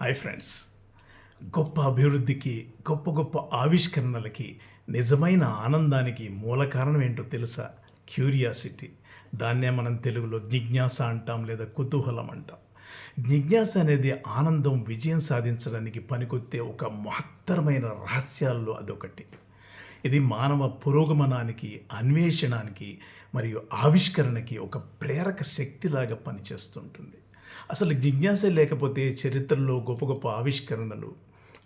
Hi friends. గొప్ప అభివృద్ధికి గొప్ప గొప్ప ఆవిష్కరణలకి నిజమైన ఆనందానికి మూల కారణం ఏంటో తెలుసా? క్యూరియాసిటీ. దాన్నే మనం తెలుగులో జిజ్ఞాస అంటాం లేదా కుతూహలం అంటాం. జిజ్ఞాస అనేది ఆనందం విజయం సాధించడానికి పనికొత్తే ఒక మహత్తరమైన రహస్యాల్లో అదొకటి. ఇది మానవ పురోగమనానికి అన్వేషణానికి మరియు ఆవిష్కరణకి ఒక ప్రేరక శక్తిలాగా పనిచేస్తుంటుంది. అసలు జిజ్ఞాస లేకపోతే చరిత్రలో గొప్ప గొప్ప ఆవిష్కరణలు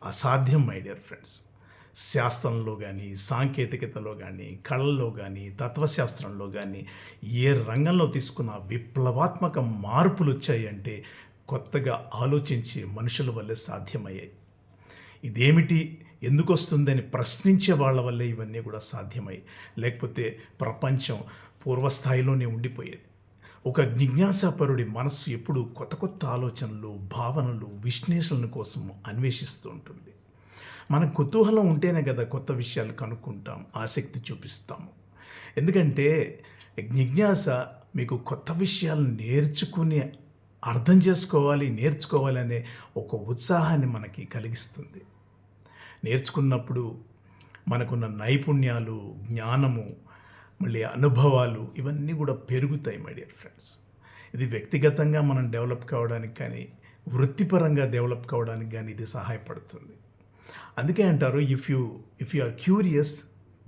అసాధ్యం మై డియర్ ఫ్రెండ్స్ శాస్త్రంలో కానీ సాంకేతికతలో కానీ కళల్లో కానీ తత్వశాస్త్రంలో కానీ ఏ రంగంలో తీసుకున్న విప్లవాత్మక మార్పులు వచ్చాయంటే కొత్తగా ఆలోచించే మనుషుల వల్లే సాధ్యమయ్యాయి. ఇదేమిటి? ఎందుకు వస్తుందని ప్రశ్నించే వాళ్ళ వల్లే ఇవన్నీ కూడా సాధ్యమై లేకపోతే ప్రపంచం పూర్వస్థాయిలోనే ఉండిపోయేది. ఒక జిజ్ఞాసాపరుడి మనస్సు ఎప్పుడు కొత్త కొత్త ఆలోచనలు భావనలు విశ్లేషణల కోసం అన్వేషిస్తూ ఉంటుంది. మన కుతూహలం ఉంటేనే కదా కొత్త విషయాలు కనుక్కుంటాం ఆసక్తి చూపిస్తాము. ఎందుకంటే జిజ్ఞాస మీకు కొత్త విషయాలు నేర్చుకుని అర్థం చేసుకోవాలి నేర్చుకోవాలి అనే ఒక ఉత్సాహాన్ని మనకి కలిగిస్తుంది. నేర్చుకున్నప్పుడు మనకున్న నైపుణ్యాలు జ్ఞానము మళ్ళీ అనుభవాలు ఇవన్నీ కూడా పెరుగుతాయి మై డియర్ ఫ్రెండ్స్ ఇది వ్యక్తిగతంగా మనం డెవలప్ కావడానికి కానీ వృత్తిపరంగా డెవలప్ కావడానికి కానీ ఇది సహాయపడుతుంది. అందుకే అంటారు if you if you are curious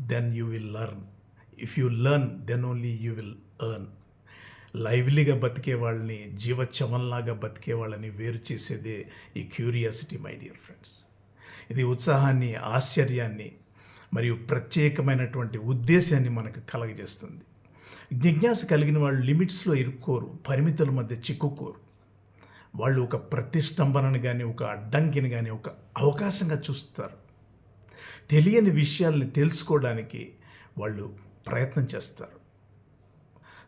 then you will learn if you learn then only you will earn లైవ్లీగా బతికే వాళ్ళని జీవచవంలాగా బతికే వాళ్ళని వేరు చేసేదే ఈ క్యూరియాసిటీ మై డియర్ ఫ్రెండ్స్ ఇది ఉత్సాహాన్ని ఆశ్చర్యాన్ని మరియు ప్రత్యేకమైనటువంటి ఉద్దేశాన్ని మనకు కలగజేస్తుంది. జిజ్ఞాస కలిగిన వాళ్ళు లిమిట్స్లో ఇరుక్కోరు పరిమితుల మధ్య చిక్కుకోరు. వాళ్ళు ఒక ప్రతిష్టంభనను కానీ ఒక అడ్డంకిని కానీ ఒక అవకాశంగా చూస్తారు. తెలియని విషయాల్ని తెలుసుకోవడానికి వాళ్ళు ప్రయత్నం చేస్తారు.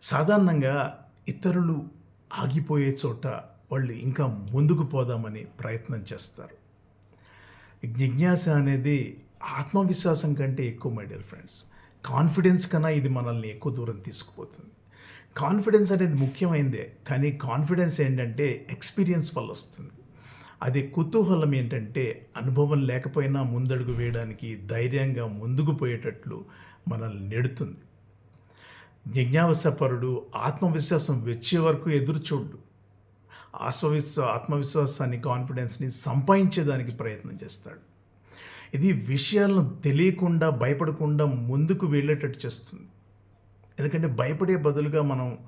సాధారణంగా ఇతరులు ఆగిపోయే చోట వాళ్ళు ఇంకా ముందుకు పోదామని ప్రయత్నం చేస్తారు. జిజ్ఞాస అనేది ఆత్మవిశ్వాసం కంటే ఎక్కువ మై డియర్ ఫ్రెండ్స్. కాన్ఫిడెన్స్ కన్నా ఇది మనల్ని ఎక్కువ దూరం తీసుకుపోతుంది. కాన్ఫిడెన్స్ అనేది ముఖ్యమైందే కానీ కాన్ఫిడెన్స్ ఏంటంటే ఎక్స్పీరియన్స్ వల్ల వస్తుంది. అదే కుతూహలం ఏంటంటే అనుభవం లేకపోయినా ముందడుగు వేయడానికి ధైర్యంగా ముందుకు పోయేటట్లు మనల్ని నెడుతుంది. జిజ్ఞాసపరుడు ఆత్మవిశ్వాసం వచ్చే వరకు ఎదురు చూడు. ఆత్మవిశ్వ ఆత్మవిశ్వాసాన్ని కాన్ఫిడెన్స్ని సంపాదించేదానికి ప్రయత్నం చేస్తాడు. ఇది విషయాలను తెలియకుండా భయపడకుండా ముందుకు వెళ్ళేటట్టు చేస్తుంది. ఎందుకంటే భయపడే బదులుగా మనం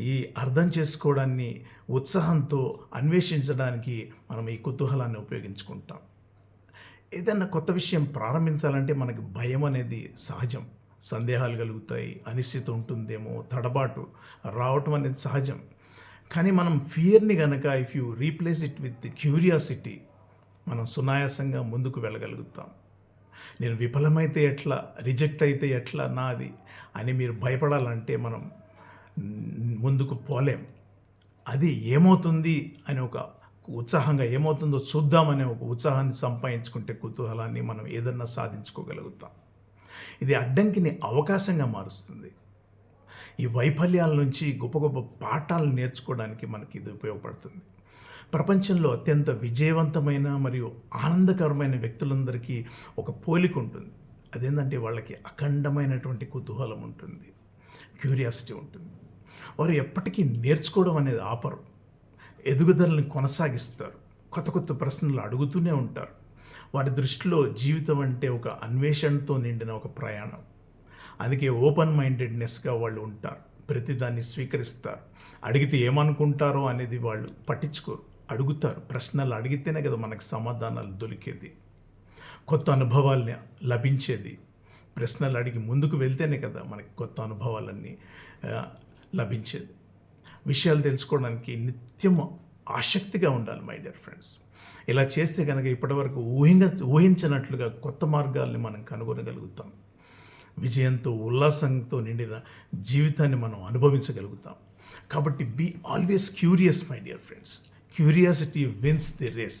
ఈ అర్థం చేసుకోవడాన్ని ఉత్సాహంతో అన్వేషించడానికి మనం ఈ కుతూహలాన్ని ఉపయోగించుకుంటాం. ఏదైనా కొత్త విషయం ప్రారంభించాలంటే మనకి భయం అనేది సహజం. సందేహాలు కలుగుతాయి అనిశ్చిత ఉంటుందేమో తడబాటు రావటం అనేది సహజం. కానీ మనం ఫియర్ని కనుక if you replace it with curiosity మనం సునాయాసంగా ముందుకు వెళ్ళగలుగుతాం. నేను విఫలమైతే ఎట్లా రిజెక్ట్ అయితే ఎట్లా నాది అని మీరు భయపడాలంటే మనం ముందుకు పోలేం. అది ఏమవుతుంది అని ఒక ఉత్సాహంగా ఏమవుతుందో చూద్దామనే ఒక ఉత్సాహాన్ని సంపాదించుకుంటే కుతూహలాన్ని మనం ఏదన్నా సాధించుకోగలుగుతాం. ఇది అడ్డంకిని అవకాశంగా మారుస్తుంది. ఈ వైఫల్యాల నుంచి గొప్ప గొప్ప పాఠాలు నేర్చుకోవడానికి మనకి ఇది ఉపయోగపడుతుంది. ప్రపంచంలో అత్యంత విజయవంతమైన మరియు ఆనందకరమైన వ్యక్తులందరికీ ఒక పోలిక ఉంటుంది. అదేంటంటే వాళ్ళకి అఖండమైనటువంటి కుతూహలం ఉంటుంది. క్యూరియాసిటీ ఉంటుంది. వారు ఎప్పటికీ నేర్చుకోవడం అనేది ఆపరు. ఎదుగుదలని కొనసాగిస్తారు. కొత్త కొత్త ప్రశ్నలు అడుగుతూనే ఉంటారు. వారి దృష్టిలో జీవితం అంటే ఒక అన్వేషణతో నిండిన ఒక ప్రయాణం. అందుకే ఓపెన్ మైండెడ్నెస్గా వాళ్ళు ఉంటారు. ప్రతిదాన్ని స్వీకరిస్తారు. అడిగితే ఏమనుకుంటారో అనేది వాళ్ళు పట్టించుకోరు. అడుగుతారు. ప్రశ్నలు అడిగితేనే కదా మనకు సమాధానాలు దొరికేది. కొత్త అనుభవాల్ని లభించేది. ప్రశ్నలు అడిగి ముందుకు వెళ్తేనే కదా మనకి కొత్త అనుభవాలన్నీ లభించేది. విషయాలు తెలుసుకోవడానికి నిత్యం ఆసక్తిగా ఉండాలి మై డియర్ ఫ్రెండ్స్. ఇలా చేస్తే కనుక ఇప్పటివరకు ఊహించ ఊహించినట్లుగా కొత్త మార్గాల్ని మనం కనుగొనగలుగుతాం. విజయంతో ఉల్లాసంతో నిండిన జీవితాన్ని మనం అనుభవించగలుగుతాం. కాబట్టి be always curious my dear friends curiosity wins the race